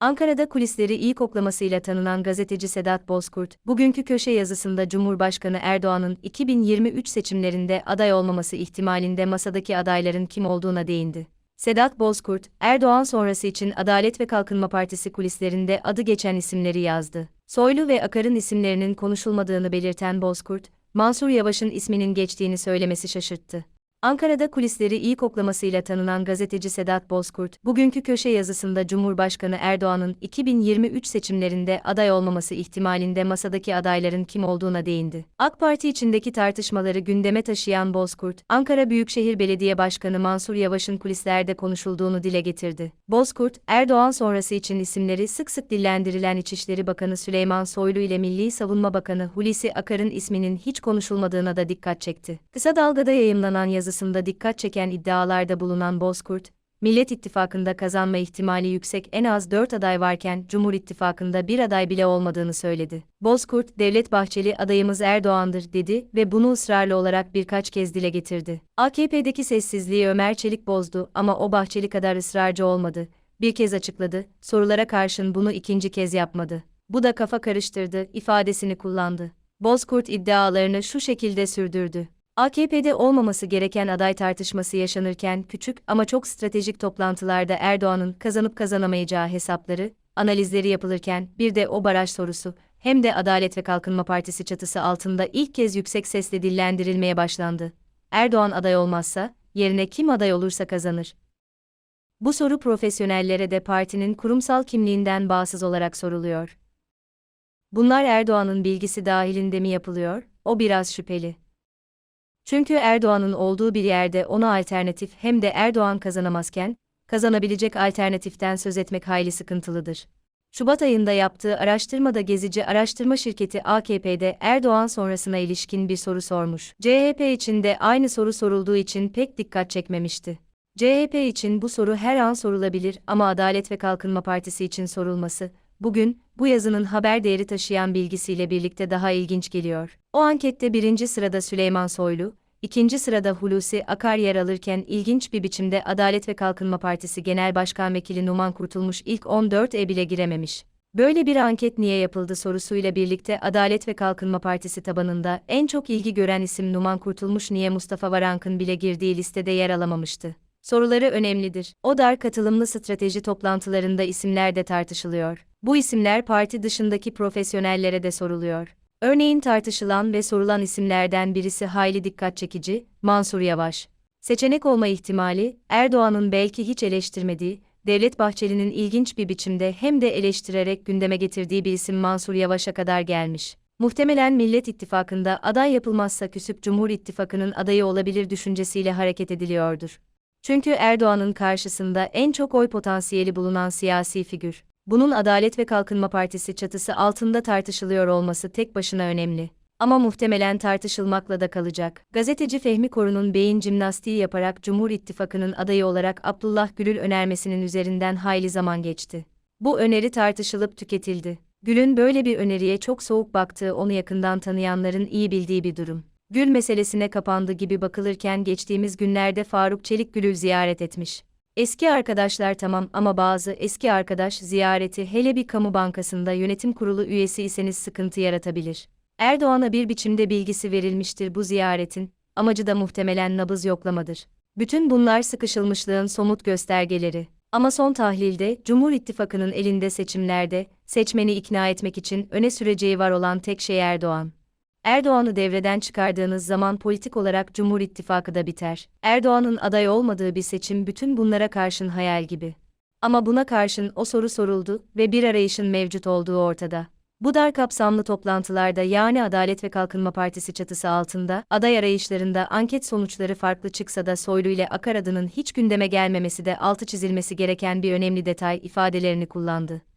Ankara'da kulisleri iyi koklamasıyla tanınan gazeteci Sedat Bozkurt, bugünkü köşe yazısında Cumhurbaşkanı Erdoğan'ın 2023 seçimlerinde aday olmaması ihtimalinde masadaki adayların kim olduğuna değindi. Sedat Bozkurt, Erdoğan sonrası için Adalet ve Kalkınma Partisi kulislerinde adı geçen isimleri yazdı. Soylu ve Akar'ın isimlerinin konuşulmadığını belirten Bozkurt, Mansur Yavaş'ın isminin geçtiğini söylemesi şaşırttı. Ankara'da kulisleri iyi koklamasıyla tanınan gazeteci Sedat Bozkurt, bugünkü köşe yazısında Cumhurbaşkanı Erdoğan'ın 2023 seçimlerinde aday olmaması ihtimalinde masadaki adayların kim olduğuna değindi. AK Parti içindeki tartışmaları gündeme taşıyan Bozkurt, Ankara Büyükşehir Belediye Başkanı Mansur Yavaş'ın kulislerde konuşulduğunu dile getirdi. Bozkurt, Erdoğan sonrası için isimleri sık sık dillendirilen İçişleri Bakanı Süleyman Soylu ile Milli Savunma Bakanı Hulusi Akar'ın isminin hiç konuşulmadığına da dikkat çekti. Kısa Dalga'da yayımlanan yazı yazısında dikkat çeken iddialarda bulunan Bozkurt, Millet İttifakı'nda kazanma ihtimali yüksek en az 4 aday varken Cumhur İttifakı'nda bir aday bile olmadığını söyledi. Bozkurt, Devlet Bahçeli adayımız Erdoğan'dır dedi ve bunu ısrarlı olarak birkaç kez dile getirdi. AKP'deki sessizliği Ömer Çelik bozdu ama o Bahçeli kadar ısrarcı olmadı. Bir kez açıkladı, sorulara karşın bunu ikinci kez yapmadı. Bu da kafa karıştırdı ifadesini kullandı. Bozkurt iddialarını şu şekilde sürdürdü. AKP'de olmaması gereken aday tartışması yaşanırken küçük ama çok stratejik toplantılarda Erdoğan'ın kazanıp kazanamayacağı hesapları, analizleri yapılırken bir de o baraj sorusu, hem de Adalet ve Kalkınma Partisi çatısı altında ilk kez yüksek sesle dillendirilmeye başlandı. Erdoğan aday olmazsa, yerine kim aday olursa kazanır. Bu soru profesyonellere de partinin kurumsal kimliğinden bağımsız olarak soruluyor. Bunlar Erdoğan'ın bilgisi dahilinde mi yapılıyor? O biraz şüpheli. Çünkü Erdoğan'ın olduğu bir yerde ona alternatif hem de Erdoğan kazanamazken, kazanabilecek alternatiften söz etmek hayli sıkıntılıdır. Şubat ayında yaptığı araştırmada Gezici Araştırma Şirketi AKP'de Erdoğan sonrasına ilişkin bir soru sormuş. CHP için de aynı soru sorulduğu için pek dikkat çekmemişti. CHP için bu soru her an sorulabilir ama Adalet ve Kalkınma Partisi için sorulması, bugün, bu yazının haber değeri taşıyan bilgisiyle birlikte daha ilginç geliyor. O ankette birinci sırada Süleyman Soylu, ikinci sırada Hulusi Akar yer alırken ilginç bir biçimde Adalet ve Kalkınma Partisi Genel Başkan Vekili Numan Kurtulmuş ilk 14'e bile girememiş. Böyle bir anket niye yapıldı sorusuyla birlikte Adalet ve Kalkınma Partisi tabanında en çok ilgi gören isim Numan Kurtulmuş niye Mustafa Varank'ın bile girdiği listede yer alamamıştı. Soruları önemlidir. O dar katılımlı strateji toplantılarında isimler de tartışılıyor. Bu isimler parti dışındaki profesyonellere de soruluyor. Örneğin tartışılan ve sorulan isimlerden birisi hayli dikkat çekici, Mansur Yavaş. Seçenek olma ihtimali, Erdoğan'ın belki hiç eleştirmediği, Devlet Bahçeli'nin ilginç bir biçimde hem de eleştirerek gündeme getirdiği bir isim Mansur Yavaş'a kadar gelmiş. Muhtemelen Millet İttifakı'nda aday yapılmazsa küsüp Cumhur İttifakı'nın adayı olabilir düşüncesiyle hareket ediliyordur. Çünkü Erdoğan'ın karşısında en çok oy potansiyeli bulunan siyasi figür bunun Adalet ve Kalkınma Partisi çatısı altında tartışılıyor olması tek başına önemli. Ama muhtemelen tartışılmakla da kalacak. Gazeteci Fehmi Korun'un beyin jimnastiği yaparak Cumhur İttifakı'nın adayı olarak Abdullah Gül'ül önermesinin üzerinden hayli zaman geçti. Bu öneri tartışılıp tüketildi. Gül'ün böyle bir öneriye çok soğuk baktığı onu yakından tanıyanların iyi bildiği bir durum. Gül meselesine kapandı gibi bakılırken geçtiğimiz günlerde Faruk Çelik Gül'ü ziyaret etmiş. Eski arkadaşlar tamam ama bazı eski arkadaş ziyareti hele bir kamu bankasında yönetim kurulu üyesi iseniz sıkıntı yaratabilir. Erdoğan'a bir biçimde bilgisi verilmiştir bu ziyaretin, amacı da muhtemelen nabız yoklamadır. Bütün bunlar sıkışılmışlığın somut göstergeleri. Ama son tahlilde, Cumhur İttifakı'nın elinde seçimlerde, seçmeni ikna etmek için öne süreceği var olan tek şey Erdoğan. Erdoğan'ı devreden çıkardığınız zaman politik olarak Cumhur İttifakı da biter. Erdoğan'ın aday olmadığı bir seçim bütün bunlara karşın hayal gibi. Ama buna karşın o soru soruldu ve bir arayışın mevcut olduğu ortada. Bu dar kapsamlı toplantılarda yani Adalet ve Kalkınma Partisi çatısı altında aday arayışlarında anket sonuçları farklı çıksa da Soylu ile Akar adının hiç gündeme gelmemesi de altı çizilmesi gereken bir önemli detay ifadelerini kullandı.